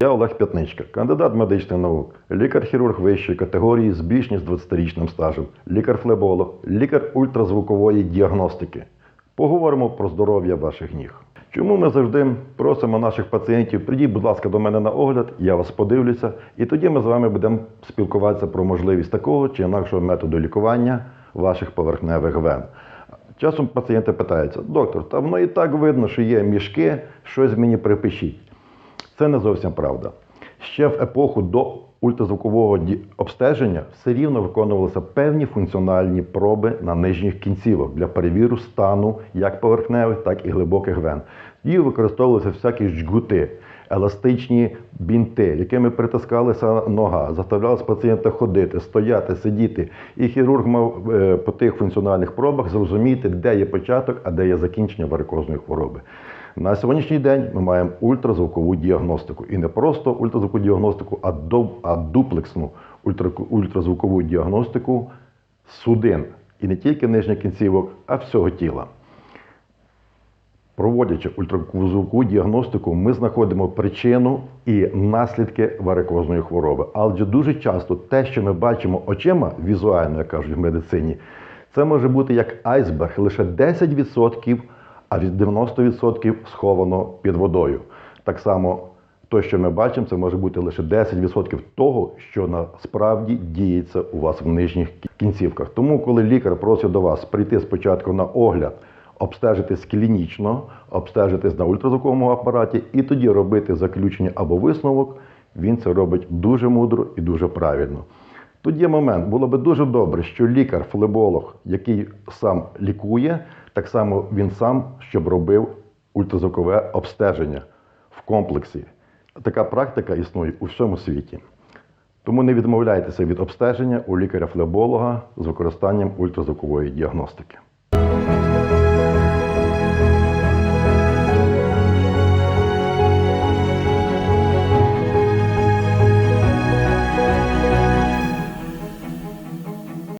Я Олег П'ятничка, кандидат медичних наук, лікар-хірург вищої категорії з більш ніж 20-річним стажем, лікар-флеболог, лікар ультразвукової діагностики. Поговоримо про здоров'я ваших ніг. Чому ми завжди просимо наших пацієнтів, прийдіть, будь ласка, до мене на огляд, я вас подивлюся, і тоді ми з вами будемо спілкуватися про можливість такого чи інакшого методу лікування ваших поверхневих вен. Часом пацієнти питаються, доктор, та воно і так видно, що є мішки, щось мені припишіть. Це не зовсім правда. Ще в епоху до ультразвукового обстеження все рівно виконувалися певні функціональні проби на нижніх кінцівок для перевіру стану як поверхневих, так і глибоких вен. Тоді використовувалися всякі жгути, еластичні бінти, якими притискалася нога, заставлялися пацієнта ходити, стояти, сидіти. І хірург мав е, по тих функціональних пробах зрозуміти, де є початок, а де є закінчення варикозної хвороби. На сьогоднішній день ми маємо ультразвукову діагностику. І не просто ультразвукову діагностику, а, до, а дуплексну ультра- ультразвукову діагностику судин. І не тільки нижніх кінцівок, а всього тіла. Проводячи ультразвукову діагностику, ми знаходимо причину і наслідки варикозної хвороби. Адже дуже часто те, що ми бачимо очима, візуально, як кажуть в медицині, це може бути як айсберг, лише 10%, а від 90% сховано під водою. Так само, те, що ми бачимо, це може бути лише 10% того, що насправді діється у вас в нижніх кінцівках. Тому, коли лікар просить до вас прийти спочатку на огляд, обстежитись клінічно, обстежитись на ультразвуковому апараті і тоді робити заключення або висновок, він це робить дуже мудро і дуже правильно. Тут є момент, було би дуже добре, що лікар-флеболог, який сам лікує, так само він сам, щоб робив ультразвукове обстеження в комплексі. Така практика існує у всьому світі. Тому не відмовляйтеся від обстеження у лікаря-флеболога з використанням ультразвукової діагностики.